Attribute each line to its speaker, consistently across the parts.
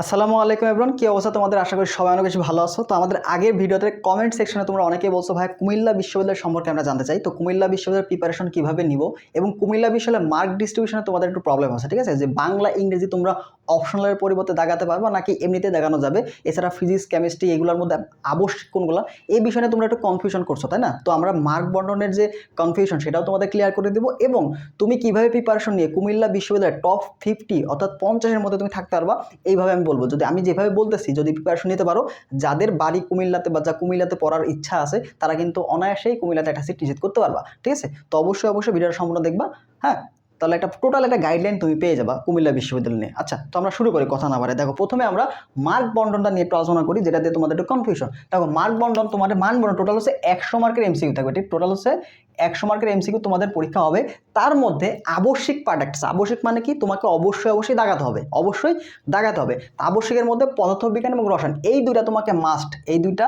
Speaker 1: আসসালামু আলাইকুম এভরন কি অবস্থা তোমাদের? আশা করি সবাই অনেক বেশি ভালো আছো। তো আমাদের আগের ভিডিওতে কমেন্ট সেকশনে তোমরা অনেকেই বলছো, ভাই, কুমিল্লা বিশ্ববিদ্যালয় সম্পর্কে আমরা জানতে চাই। তো কুমিল্লা বিশ্ববিদ্যালয়ের প্রিপারেশন কীভাবে নিব? এবং কুমিল্লা বিশ্ববিদ্যালয়ের মার্ক ডিস্ট্রিবিউশনে তোমাদের একটু প্রবলেম আছে, ঠিক আছে? যে বাংলা, ইংরেজি তোমরা অপশনালের পরিবর্তে দাগাতে পারবা, নাকি এমনিতে দেখানো যাবে? এছাড়া ফিজিক্স কেমিস্ট্রি এগুলোর মধ্যে আবশ্যিক কোনগুলো? এই বিষয়ে তোমরা একটু কনফিউশন করছ, তাই না? তো আমরা মার্ক বন্টনের যে কনফিউশন সেটাও তোমাদের ক্লিয়ার করে দেবো। এবং তুমি কীভাবে প্রিপারেশন নিয়ে কুমিল্লা বিশ্ববিদ্যালয়ের টপ ফিফটি অর্থাৎ পঞ্চাশের মধ্যে তুমি থাকতে পারবা, এইভাবে আমি বলব, যদি আমি যেভাবে বলতেছি, যদি প্রিপারেশন নিতে পারো, যাদের বাড়ি কুমিল্লাতে বা যা কুমিল্লাতে পড়ার ইচ্ছা আছে, তারা কিন্তু অনায়াসেই কুমিল্লাতে একটা সিট নিশ্চিত করতে পারবা, ঠিক আছে? তো অবশ্যই অবশ্যই ভিডিওটা সম্পূর্ণ দেখবা হ্যাঁ? তাহলে একটা টোটাল একটা গাইডলাইন তুমি পেয়ে যাবা কুমিল্লা বিশ্ববিদ্যালয় নিয়ে। আচ্ছা তো আমরা শুরু করি কথা না বাড়ে দেখো, প্রথমে আমরা মার্ক বন্টনটা নিয়ে একটু আলোচনা করি, যেটা দিয়ে তোমাদের একটু কনফিউশন দেখো মার্ক বন্টন তোমাদের মান বন্টন টোটাল হচ্ছে একশো মার্কের এমসিকিউ থাকবে, ঠিক? টোটাল হচ্ছে একশো মার্কের এমসিকিউ তোমাদের পরীক্ষা হবে। তার মধ্যে আবশ্যিক পার্ট একটা আবশ্যিক মানে কি? তোমাকে অবশ্যই অবশ্যই দাগাতে হবে। অবশ্যই দাগাতে হবে। আবশ্যিকের মধ্যে পদার্থবিজ্ঞান এবং রসায়ন, এই দুইটা তোমাকে মাস্ট এই দুইটা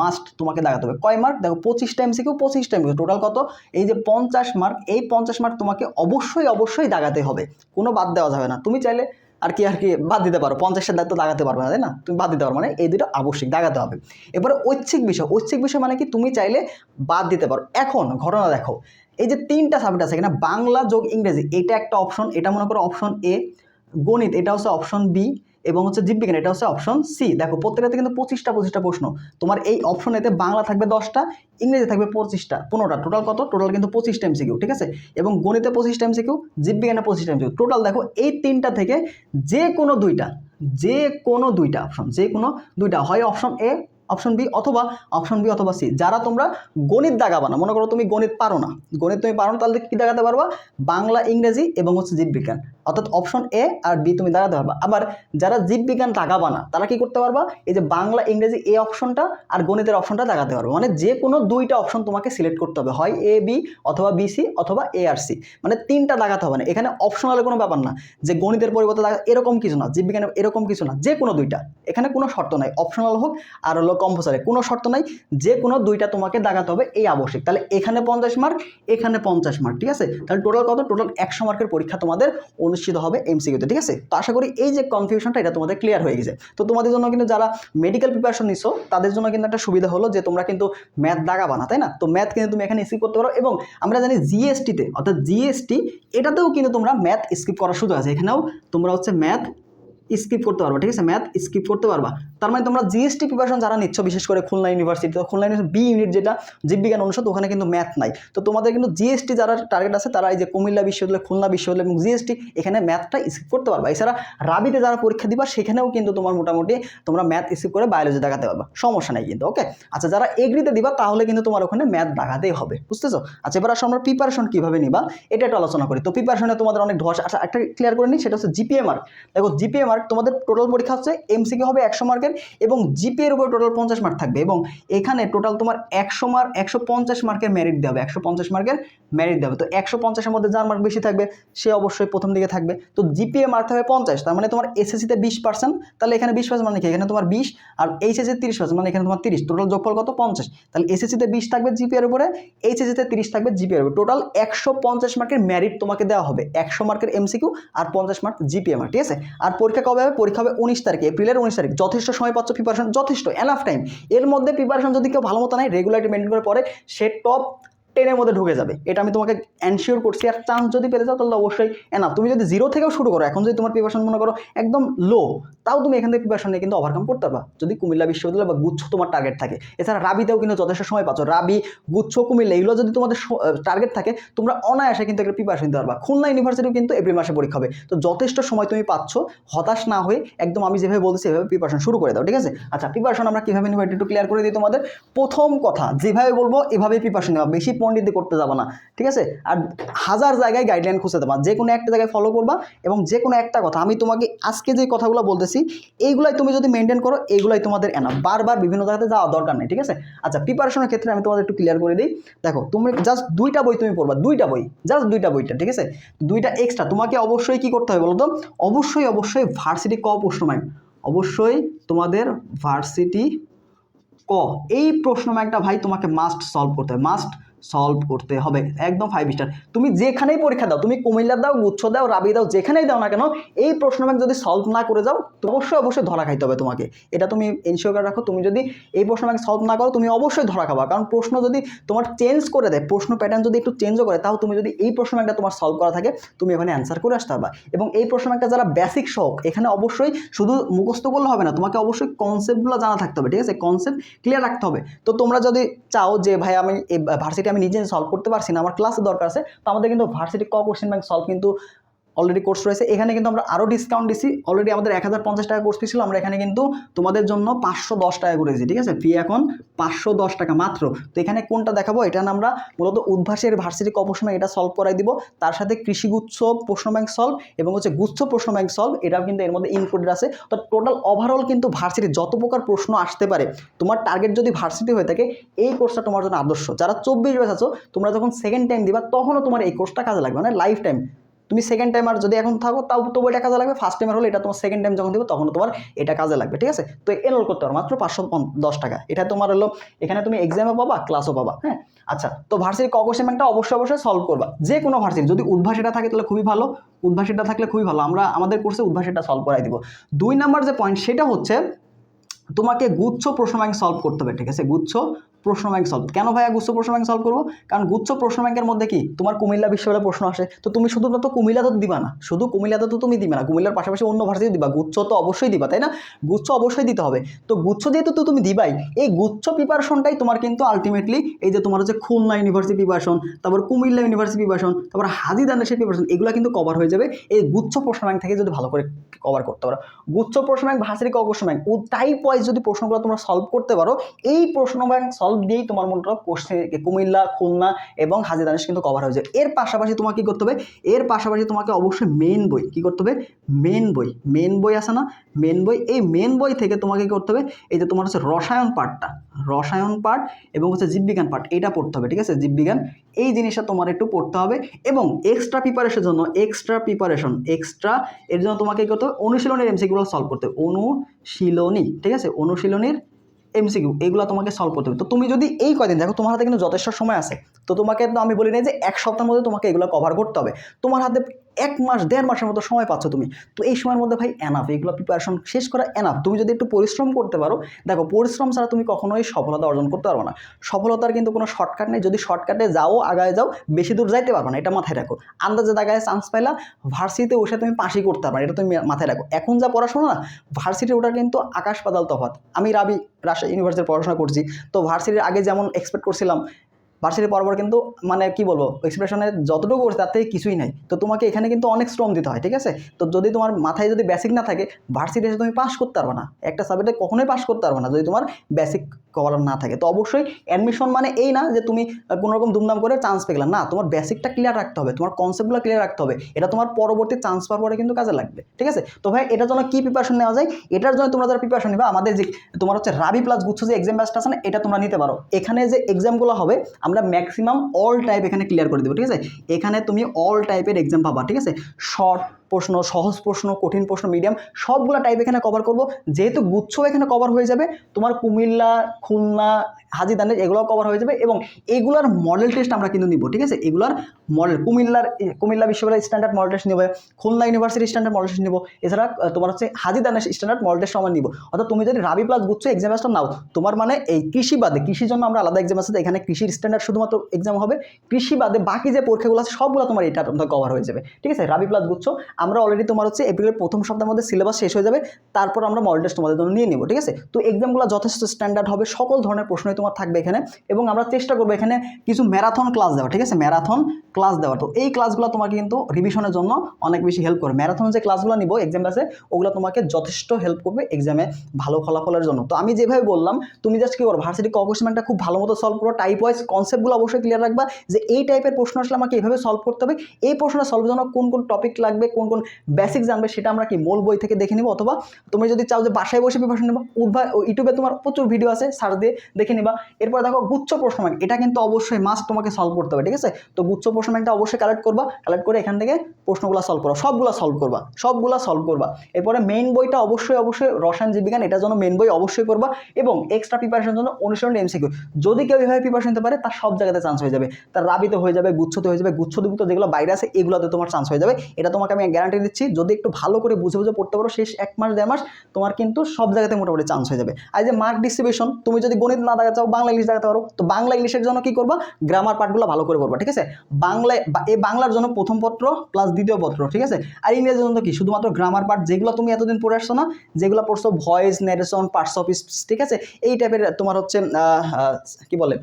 Speaker 1: মাস্ট তোমাকে দাগাতে হবে। কয় মার্ক দেখো, পঁচিশটা এমসিকিউ পঁচিশটা এমসিকিউ টোটাল কত? এই যে পঞ্চাশ মার্ক এই পঞ্চাশ মার্ক তোমাকে অবশ্যই অবশ্যই দাগাতে হবে। কোনো বাদ দেওয়া যাবে না। তুমি চাইলে আর কি আর কি বাদ দিতে পারো। পঞ্চাশের দায়িত্ব দাগাতে পারবে না, তাই না? তুমি বাদ দিতে পারো মানে এই দুটো আবশ্যিক, দাগাতে হবে। এবারে ঐচ্ছিক বিষয় ঐচ্ছিক বিষয় মানে কি? তুমি চাইলে বাদ দিতে পারো। এখন ঘটনা দেখো, এই যে তিনটা সাবজেক্ট আছে এখানে বাংলা যোগ ইংরেজি, এটা একটা অপশন এটা মনে করো অপশন এ গণিত, এটা হচ্ছে অপশন বি এবং হচ্ছে জীববিজ্ঞান এটা হচ্ছে অপশন সি দেখো, প্রত্যেকটাতে কিন্তু পঁচিশটা পঁচিশটা প্রশ্ন। তোমার এই অপশন এতে বাংলা থাকবে দশটা, ইংরেজি থাকবে পঁচিশটা, পনেরোটা। টোটাল কত? টোটাল কিন্তু পঁচিশ টাইম এমসিকিউ ঠিক আছে? এবং গণিতে পঁচিশটা এমসিকিউ জীববিজ্ঞানে টাইম এমসিকিউ টোটাল দেখো, এই তিনটা থেকে যে কোনো দুইটা, যে কোনো দুইটা অপশন যে কোনো দুইটা। হয় অপশন এ অপশন বি অথবা অপশন বি অথবা সি যারা তোমরা গণিত দাগাবা না, মনে করো তুমি গণিত পারো না, গণিত তুমি পারো না, তাহলে কী দাগাতে পারবা? বাংলা, ইংরেজি এবং হচ্ছে জীববিজ্ঞান। অর্থাৎ অপশন এ আর বি তুমি দাগাতে পারবা। আবার যারা জীববিজ্ঞান দাগাবা না, তারা কি করতে পারবা? এই যে বাংলা, ইংরেজি এ অপশনটা আর গণিতের অপশনটা দাগাতে পারবে। মানে যে কোনো দুইটা অপশন তোমাকে সিলেক্ট করতে হবে। হয় এ বি অথবা বি সি অথবা এ আর সি মানে তিনটা দাগাতে হবে না। এখানে অপশনালের কোনো ব্যাপার না যে গণিতের পরিবর্তে এরকম কিছু না, জীববিজ্ঞানের এরকম কিছু না যে কোনো দুইটা। এখানে কোনো শর্ত নাই। অপশনাল হোক, আর হলো কম্পালসারি কোনো শর্ত নাই যে কোনো দুইটা তোমাকে দাগাতে হবে, এই আবশ্যক। তাহলে এখানে পঞ্চাশ মার্ক এখানে পঞ্চাশ মার্ক ঠিক আছে? তাহলে টোটাল কত? টোটাল একশো মার্কের পরীক্ষা তোমাদের অনুষ্ঠিত হবে এমসিকিউতে ঠিক আছে? তো আশা করি এই যে কনফিউশনটা এটা তোমাদের ক্লিয়ার হয়ে গেছে। তো তোমাদের জন্য কিন্তু যারা মেডিকেল প্রিপারেশন নিছো, তাদের জন্য কিন্তু একটা সুবিধা হলো যে তোমরা কিন্তু ম্যাথ দাগাবা না, তাই না? তো ম্যাথ কিন্তু তুমি এখানে স্কিপ করতে পারো এবং আমরা জানি জিএসটিতে অর্থাৎ জিএসটি এটাতেও কিন্তু তোমরা ম্যাথ স্কিপ করার সুযোগ আছে। এখানেও তোমরা হচ্ছে ম্যাথ স্কিপ করতে পারবা, ঠিক আছে? ম্যাথ স্কিপ করতে পারবা। তার মানে তোমরা জিএসটি প্রিপারেশন যারা নিচ্ছ, বিশেষ করে খুলনা ইউনিভার্সিটি তো খুলনা ইউনিভার্সিটি বি ইউনিট যেটা, জীববিজ্ঞান অনুষদ, ওখানে কিন্তু ম্যাথ নাই। তো তোমাদের কিন্তু জিএসটি যারা টার্গেট আছে, তারা এই যে কুমিল্লা বিশ্ববিদ্যালয়, খুলনা বিশ্ববিদ্যালয় এবং জিএসটি এখানে ম্যাথটা স্কিপ করতে পারবা। এছাড়া রাবিতে যারা পরীক্ষা দিবা, সেখানেও কিন্তু তোমার মোটামুটি তোমরা ম্যাথ স্কিপ করে বায়োলজি দেখাতে পারবা। সমস্যা নেই কিন্তু ওকে আচ্ছা যারা এগ্রিতে দিবা, তাহলে কিন্তু তোমার ওখানে ম্যাথ দেখাতেই হবে, বুঝতেছো? আচ্ছা এবার আসলে আমরা প্রিপারেশন কীভাবে নিবা, এটা একটু আলোচনা করি। তো প্রিপারেশনে তোমাদের অনেক ধস আচ্ছা একটা ক্লিয়ার করে নিই, সেটা হচ্ছে জিপিএ মার্ক দেখো জিপিএ মার্ক তোমাদের টোটাল পরীক্ষা হচ্ছে এমসিকিউ হবে একশো মার্কের এবং জিপিএ এর উপর টোটাল পঞ্চাশ মার্ক থাকবে এবং এখানে টোটাল তোমার একশো মার্ক একশো পঞ্চাশ মার্কের মেরিট দেওয়া হবে, একশো পঞ্চাশ মার্কের মেরিট হবে। তো একশো পঞ্চাশের মধ্যে যার মার্ক বেশি থাকবে, সে অবশ্যই প্রথম দিকে থাকবে। তো জিপিএ মার্ক থাকবে পঞ্চাশ, তার মানে তোমার এসএসসিতে বিশ পার্সেন্ট তাহলে এখানে বিশ পার্সেন্ট মানে কি? এখানে তোমার বিশ, আর এইচএসসি তিরিশ পার্সেন্ট মানে এখানে তোমার তিরিশ টোটাল যোগফল কত? পঞ্চাশ। তাহলে এসএসসিতে বিশ থাকবে জিপিএর উপরে এইচএসসিতে তিরিশ থাকবে জিপিএর উপরে। টোটাল একশো পঞ্চাশ মার্কের মেরিট তোমাকে দেওয়া হবে, একশো মার্কের এমসিকিউ আর পঞ্চাশ মার্ক জিপিএ মার্ক ঠিক আছে? আর পরীক্ষা কবে হবে? পরীক্ষা হবে উনিশ তারিখে, এপ্রিলের উনিশ তারিখ। যথেষ্ট সময় পাচ্ছ প্রিপারেশন যথেষ্ট এনাফ টাইম এর মধ্যে প্রিপারেশন যদি কেউ ভালো মতো নেয় রেগুলারিটি মেনটেন করে পরে সে টপ টেনের মধ্যে ঢুকে যাবে। এটা আমি তোমাকে এনশিওর করছি। আর চান্স যদি পেতে চাও, তাহলে অবশ্যই এনা তুমি যদি জিরো থেকেও শুরু করো, এখন যদি তোমার প্রিপারেশন মনে করো একদম লো তাও তুমি এখান থেকে প্রিপারেশন নিয়ে কিন্তু ওভারকাম করতে পারবা। যদি কুমিল্লা বিশ্ববিদ্যালয় বা গুচ্ছ তোমার টার্গেট থাকে। এছাড়া রাবিতেও কিন্তু যথেষ্ট সময় পাচ্ছ। রাবি, গুচ্ছ, কুমিল্লা, এগুলো যদি তোমাদের টার্গেট থাকে, তোমরা অনায়াসে কিন্তু একটা প্রিপারেশন নিতে পারবা। খুলনা ইউনিভার্সিটিও কিন্তু এপ্রিল মাসে পরীক্ষা হবে। তো যথেষ্ট সময় তুমি পাচ্ছ। হতাশ না হয়ে একদম আমি যেভাবে বলছি, সেভাবে প্রিপারেশন শুরু করে দাও, ঠিক আছে? আচ্ছা প্রিপারেশন আমরা কীভাবে নিব একটু ক্লিয়ার করে দিই তোমাদের? প্রথম কথা, যেভাবে বলব, এভাবেই প্রিপারেশন নেওয়া। বেশি পণ্ডিত করতে যাব না, ঠিক আছে? আর হাজার জায়গায় গাইডলাইন খুঁজে দেবা, যে কোনো একটা জায়গায় ফলো করবা এবং যে কোনো একটা কথা, আমি তোমাকে আজকে যে কথাগুলো বলতেছি, এইগুলাই তুমি যদি মেনটেন করো, এইগুলাই তোমাদের এনা বারবার বিভিন্ন জায়গাতে যাওয়া দরকার নেই, ঠিক আছে? আচ্ছা প্রিপারেশনের ক্ষেত্রে আমি তোমাদের একটু ক্লিয়ার করে দিই। দেখো, তুমি জাস্ট দুইটা বই তুমি পড়বা, দুইটা বই জাস্ট দুইটা বইটা, ঠিক আছে? দুইটা এক্সট্রা তোমাকে অবশ্যই কি করতে হবে বলো তো অবশ্যই অবশ্যই ভার্সিটি ক প্রশ্ন ব্যাংক অবশ্যই তোমাদের ভার্সিটি ক। এই প্রশ্ন ব্যাংকটা ভাই তোমাকে মাস্ট সলভ করতে হবে মাস্ট সলভ করতে হবে। একদম ফাইভ স্টার তুমি যেখানেই পরীক্ষা দাও, তুমি কুমিল্লা দাও, গুচ্ছ দাও, রাবি দাও, যেখানেই দাও না কেন, এই প্রশ্ন ব্যাংক যদি সলভ না করে যাও, তো অবশ্যই অবশ্যই ধরা খাইতে হবে তোমাকে। এটা তুমি এনশিওর করে রাখো, তুমি যদি এই প্রশ্ন ব্যাংক সলভ না করো, তুমি অবশ্যই ধরা খাবা। কারণ প্রশ্ন যদি তোমার চেঞ্জ করে দেয়, প্রশ্ন প্যাটার্ন যদি একটু চেঞ্জও করে, তাও তুমি যদি এই প্রশ্ন ব্যাংকটা তোমার সলভ করা থাকে, তুমি এখানে অ্যান্সার করে আসতে পারবা। এবং এই প্রশ্ন ব্যাংকটা যারা বেসিক শখ এখানে অবশ্যই শুধু মুখস্থ করলে হবে না, তোমাকে অবশ্যই কনসেপ্টগুলো জানা থাকতে হবে, ঠিক আছে? কনসেপ্ট ক্লিয়ার রাখতে হবে। তো তোমরা যদি চাও যে, ভাই, আমি ভার্সিটি আমি নিজে সলভ করতে পারছি না, আমার ক্লাসে দরকার আছে, তো আমাদের কিন্তু ভার্সিটি ক কোশ্চেন ব্যাংক সলভ কিন্তু অলরেডি কোর্স রয়েছে। এখানে কিন্তু আমরা আরও ডিসকাউন্ট দিছি। অলরেডি আমাদের এক হাজার পঞ্চাশ টাকা কোর্স ছিল। আমরা এখানে কিন্তু তোমাদের জন্য পাঁচশো দশ টাকা করেছি ঠিক আছে? ফি এখন পাঁচশো দশ টাকা মাত্র। তো এখানে কোনটা দেখাবো? এটা আমরা মূলত উদ্ভাসের ভার্সিটি ক প্রশ্ন এটা সলভ করাই দিব। তার সাথে কৃষিগুচ্ছ প্রশ্ন ব্যাংক সলভ এবং হচ্ছে গুচ্ছ প্রশ্ন ব্যাংক সলভ এটাও কিন্তু এর মধ্যে ইনক্লুডেড আছে। তো টোটাল ওভারঅল কিন্তু ভার্সিটি যত প্রকার প্রশ্ন আসতে পারে, তোমার টার্গেট যদি ভার্সিটি হয়ে থাকে, এই কোর্সটা তোমার জন্য আদর্শ। যারা চব্বিশ বয়স আছো, তোমরা যখন সেকেন্ড টাইম দিবা, তখনও তোমার এই কোর্সটা কাজে লাগবে। মানে লাইফ টাইম তুমি সেকেন্ড টাইম আর যদি এখন থাকো, তাও তবু এটা কাজে লাগবে। ফার্স্ট টাইমের হলে এটা তোমার সেকেন্ড টাইম যখন দিব, তখন তোমার এটা কাজে লাগবে, ঠিক আছে? তো এনরোল করতে পারো, মাত্র পাঁচশো দশ টাকা। এটা তোমার হলো, এখানে তুমি এক্সামে পাবা ক্লাসও পাবা হ্যাঁ? আচ্ছা তো ভার্সিটি ক কোশ্চেন ব্যাংকটা অবশ্যই অবশ্যই সলভ করবা। যে কোনো ভার্সিটি যদি উদ্ভাস এটা থাকে তাহলে খুবই ভালো। উদ্ভাস এটা থাকলে খুবই ভালো। আমরা, আমাদের কোর্সে উদ্ভাস এটা সলভ করাই দিব। দুই নাম্বার যে পয়েন্ট সেটা হচ্ছে তোমাকে গুচ্ছ প্রশ্ন ব্যাংক সলভ করতে হবে, ঠিক আছে? গুচ্ছ প্রশ্ন ব্যাংক সলভ কেন ভাইয়া গুচ্ছ প্রশ্ন ব্যাংক সলভ করব? কারণ গুচ্ছ প্রশ্ন ব্যাংকের মধ্যে কি? তোমার কুমিল্লা বিশ্ববিদ্যালয়ে প্রশ্ন আসে। তো তুমি শুধুমাত্র কুমিল্লাতে তো দিবা না। শুধু কুমিল্লাতে তো তুমি দিবে না। কুমিল্লার পাশাপাশি অন্য ভার্সিটি দিবা। গুচ্ছ তো অবশ্যই দিবা, তাই না? গুচ্ছ অবশ্যই দিতে হবে। তো গুচ্ছ যেহেতু তো তুমি দিবাই, এই গুচ্ছ প্রিপারেশনটাই তোমার কিন্তু আলটিমেটলি এই যে তোমার হচ্ছে খুলনা ইউনিভার্সিটি প্রিপারেশন তারপর কুমিল্লা ইউনিভার্সিটি প্রিপারেশন তারপর হাজি দানেশের প্রিপারেশন এগুলো কিন্তু কভার হয়ে যাবে। এই গুচ্ছ প্রশ্ন ব্যাংক থেকে যদি ভালো করে কভার করতে পারো। গুচ্ছ প্রশ্ন ব্যাংক ভার্সিটি ক প্রশ্ন ব্যাংক ও টাইপ ওয়াইজ যদি প্রশ্নগুলো তোমরা সলভ করতে পারো, এই প্রশ্ন ব্যাংক সলভ দিয়েই তোমার মনে মনটা কোশ্চেন কুমিল্লা, খুলনা এবং হাজি দানেশ কিন্তু কভার হয়ে যায় এর পাশাপাশি তোমাকে কী করতে হবে? এর পাশাপাশি তোমাকে অবশ্যই মেন বই কী করতে হবে? মেন বই। মেন বই আছে না? মেন বই। এই মেন বই থেকে তোমাকে কী করতে হবে? এই যে তোমার হচ্ছে রসায়ন পার্টটা রসায়ন পার্ট এবং হচ্ছে জীববিজ্ঞান পার্ট এটা পড়তে হবে, ঠিক আছে? জীববিজ্ঞান। এই জিনিসটা তোমার একটু পড়তে হবে এবং এক্সট্রা প্রিপারেশনের জন্য এক্সট্রা প্রিপারেশন এক্সট্রা এর জন্য তোমাকে কী করতে হবে? অনুশীলনের এমসিগুলো সলভ করতে হবে। অনুশীলনী, ঠিক আছে? অনুশীলনীর এমসিকিউ এগুলো তোমাকে সলভ করতে হবে। তো তুমি যদি এই কয়দিন, দেখো তোমার হাতে কিন্তু যথেষ্ট সময় আছে, তো তোমাকে তো আমি বলি না যে এক সপ্তাহের মধ্যে তোমাকে এগুলো কভার করতে হবে। তোমার হাতে এক মাস, দেড় মাসের মতো সময় পাচ্ছ তুমি। তো এই সময়ের মধ্যে ভাই এনাফ এগুলো প্রিপারেশন শেষ করা এনাফ তুমি যদি একটু পরিশ্রম করতে পারো, দেখো পরিশ্রম ছাড়া তুমি কখনোই সফলতা অর্জন করতে পারবে না। সফলতার কিন্তু কোনো শর্টকাট নেই। যদি শর্টকাটে যাও, আগায় যাও, বেশি দূর যাইতে পারবে না। এটা মাথায় রাখো। আন্দাজে জায়গায় চান্স পাইলা ভার্সিটিতে বসে তুমি পাশই করতে পারবে এটা তুমি মাথায় রাখো। এখন যা পড়াশোনা না ভার্সিটি ওটা কিন্তু আকাশ পাতাল তফাত আমি রাবি, রাজশাহী ইউনিভার্সিটির পড়াশোনা করছি। তো ভার্সিটির আগে যেমন এক্সপেক্ট করছিলাম ভার্সিটি পর কিন্তু মানে কি বলব এক্সপ্রেশনে যতটুকু করছে তার থেকে কিছুই নাই। তো তোমাকে এখানে কিন্তু অনেক শ্রম দিতে হয়, ঠিক আছে? তো যদি তোমার মাথায় যদি বেসিক না থাকে ভার্সিটি এসে তুমি পাস করতে পারবে না। একটা সাবজেক্টে কখনোই পাস করতে পারবে না। যদি তোমার বেসিক কভার না থাকে। তো অবশ্যই অ্যাডমিশন মানে এই না যে তুমি কোনো রকম দুমদাম করে চান্স গেলা না। তোমার বেসিকটা ক্লিয়ার রাখতে হবে। তোমার কনসেপ্টগুলো ক্লিয়ার রাখতে হবে। এটা তোমার পরবর্তী চান্স পাওয়ার পরে কিন্তু কাজে লাগবে। ঠিক আছে? তো ভাই, এটার জন্য কী প্রিপারেশন নেওয়া যায়? এটার জন্য তোমরা যারা প্রিপারেশন নিবা, আমাদের যে, তোমার হচ্ছে রাবি প্লাস গুচ্ছ যে এক্সাম ব্যাচটা আছে না, এটা তোমরা নিতে পারো। এখানে যে এক্সামগুলো হবে, আমরা ম্যাক্সিমাম অল টাইপ এখানে ক্লিয়ার করে দেবো। ঠিক আছে? এখানে তুমি অল টাইপের এক্সাম পাবা। ঠিক আছে? শর্ট প্রশ্ন, সহজ প্রশ্ন, কঠিন প্রশ্ন মিডিয়াম সবগুলো টাইপ এখানে কভার করব। যেহেতু গুচ্ছ এখানে কভার হয়ে যাবে, তোমার কুমিল্লা, খুলনা হাজি দানের এগুলো কভার হয়ে যাবে এবং এগুলার মডেল টেস্ট আমরা কিন্তু নিব, ঠিক আছে? এগুলার মডেল কুমিল্লার কুমিল্লা বিশ্ববিদ্যালয় স্ট্যান্ডার্ড মডেল টেস্ট নেবে, Khulna university standard model test নিব, এছাড়া তোমার হচ্ছে হাজি দানের স্ট্যান্ডার্ড মডেল টেস্ট আমরা নিব। অর্থাৎ তুমি যদি রাবি প্লাস গুচ্ছ এক্সাম নাও। তোমার মানে এই কৃষি বাদে, কৃষির জন্য আমরা আলাদা এক্সাম আছে এখানে কৃষির স্ট্যান্ডার্ড শুধুমাত্র এক্সাম হবে। কৃষি বাদে বাকি যে পরীক্ষাগুলো আছে, সবগুলো তোমার এটা তোমার কভার হয়ে যাবে, ঠিক আছে? রাবি প্লাস গুচ্ছ আমরা অলরেডি তোমার হচ্ছে এপ্রিলের প্রথম সপ্তাহের মধ্যে সিলেবাস শেষ হয়ে যাবে, তারপর আমরা মডেল টেস্ট তোমাদের জন্য নিয়ে নিব, ঠিক আছে? তো এক্সামগুলো যথেষ্ট স্ট্যান্ডার্ড হবে, সকল ধরনের প্রশ্নই তোমার থাকবে এখানে এবং আমরা চেষ্টা করব এখানে কিছু ম্যারাথন ক্লাস দেওয়া ঠিক আছে? ম্যারাথন ক্লাস দেওয়া তো এই ক্লাসগুলো তোমাকে কিন্তু রিভিশনের জন্য অনেক বেশি হেল্প করবে। ম্যারাথন যে ক্লাসগুলো নিব এক্সাম ব্যাসে ওগুলো তোমাকে যথেষ্ট হেল্প করবে এক্সামে ভালো ফলাফলের জন্য। তো আমি যেভাবে বললাম, তুমি জাস্ট কী করো ভার্সিটি কোয়েশনটা খুব ভালো মতো সলভ করো টাইপ ওয়াইজ কনসেপ্টগুলো অবশ্যই ক্লিয়ার রাখবা যে এই টাইপের প্রশ্ন আসলে আমাকে এইভাবে সলভ করতে হবে। এই প্রশ্নটা সলভের জন্য কোন কোন টপিক লাগবে, কোন কোন বেসিক জানবে সেটা আমরা কি মূল বই থেকে দেখে নিব? অথবা তুমি যদি চাও যে বাসায় বসে প্রিপারেশন নেবা উদ্ভা ইউটিউবে তোমার প্রচুর ভিডিও আছে সার্চ দিয়ে দেখে নিবা। নিবা এরপরে দেখো গুচ্ছ প্রশ্ন ব্যাংক এটা কিন্তু অবশ্যই মাস্ট তোমাকে সলভ করতে হবে, ঠিক আছে? তো গুচ্ছ প্রশ্ন ব্যাংকটা অবশ্যই কালেক্ট করবা কালেক্ট করে এখান থেকে প্রশ্নগুলো সলভ করো সবগুলো সলভ করবা, সবগুলো সলভ করবা। এরপরে মেইন বইটা অবশ্যই অবশ্যই রসায়ন জীববিজ্ঞান এটার জন্য মেইন বই অবশ্যই করবা এবং এক্সট্রা প্রিপারেশনের জন্য অনুসরণ এমসিকিউ যদি কেউ এইভাবে প্রিপারেশন নিতে পারে, তার সব জায়গাতে চান্স হয়ে যাবে, তার রাবিতে হয়ে যাবে, গুচ্ছতে হয়ে যাবে, গুচ্ছ দুগুচ্ছ যেগুলো বাইরে আছে, এগুলোতে তোমার চান্স হয়ে যাবে, এটা তোমাকে আমি গ্যারান্টি দিচ্ছি, যদি একটু ভালো করে বুঝে বুঝে পড়তে পারো, শেষ এক মাস, দেড় মাস, তোমার কিন্তু সব জায়গাতে মোটামুটি চান্স হয়ে যাবে। আর যে মার্ক ডিস্ট্রিবিউশন তুমি যদি গণিত না দেখাতে চাও বাংলা ইংলিশ দেখাতে পারো তো বাংলা ইংলিশের জন্য কি করবা? গ্রামার পার্টগুলো ভালো করে করবা ঠিক আছে? বাংলায় এই বাংলার জন্য প্রথম পত্র প্লাস দ্বিতীয় পত্র, ঠিক আছে? আর ইংরেজির জন্য কি? শুধুমাত্র গ্রামার পার্ট যেগুলো তুমি এতদিন পড়ে আসছো না, যেগুলো পড়ছো ভয়েস নেরেশন পার্টস অফ ঠিক আছে? এই টাইপের তোমার হচ্ছে কি বলে?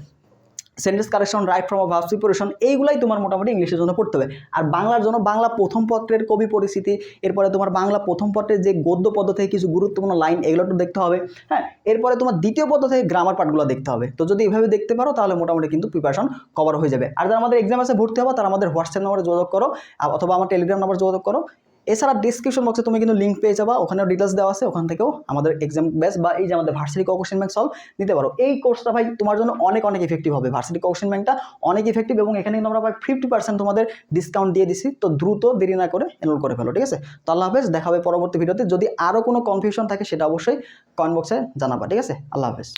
Speaker 1: Sentence correction right form verb preparation এইগুলাই তোমার মোটামুটি ইংলিশের জন্য পড়তে হবে। আর বাংলার জন্য বাংলা প্রথম পত্রের কবি পরিস্থিতি এরপরে তোমার বাংলা প্রথম পত্রের যে গদ্য পদ থেকে কিছু গুরুত্বপূর্ণ লাইন এগুলো একটু দেখতে হবে হ্যাঁ? এরপরে তোমার দ্বিতীয় পদ থেকে গ্রামার পার্টগুলো দেখতে হবে। তো যদি এভাবে দেখতে পারো, তাহলে মোটামুটি কিন্তু প্রিপারেশন কভার হয়ে যাবে। আর যারা আমাদের এক্সাম আছে, ভর্তি হবে, তারা আমাদের হোয়াটসঅ্যাপ নাম্বারে যোগাযোগ করো অথবা আমার টেলিগ্রাম নাম্বার যোগাযোগ করো। এছাড়া ডিসক্রিপশন বক্সে তুমি কিন্তু লিঙ্ক পেয়ে যাবা, ওখানেও ডিটেলস দেওয়া আছে, ওখান থেকেও আমাদের এক্সাম ব্যাচ বা এই যে আমাদের ভার্সিটি কোশ্চেন ব্যাংক সলভ নিতে পারো। এই কোর্সটা ভাই তোমার জন্য অনেক অনেক ইফেক্টিভ হবে। ভার্সিটি কোশ্চেন ব্যাংকটা অনেক ইফেক্টিভ এবং এখানে কিন্তু আমরা প্রায় ফিফটি পার্সেন্ট তোমাদের ডিসকাউন্ট দিয়ে দিছি। তো দ্রুত দেরি না করে এনরোল করে ফেলো, ঠিক আছে? তো আল্লাহ হাফেজ, দেখা হবে পরবর্তী ভিডিওতে যদি আরও কোনো কনফিউশন থাকে, সেটা অবশ্যই কমেন্ট বক্সে জানাবা, ঠিক আছে? আল্লাহ হাফেজ।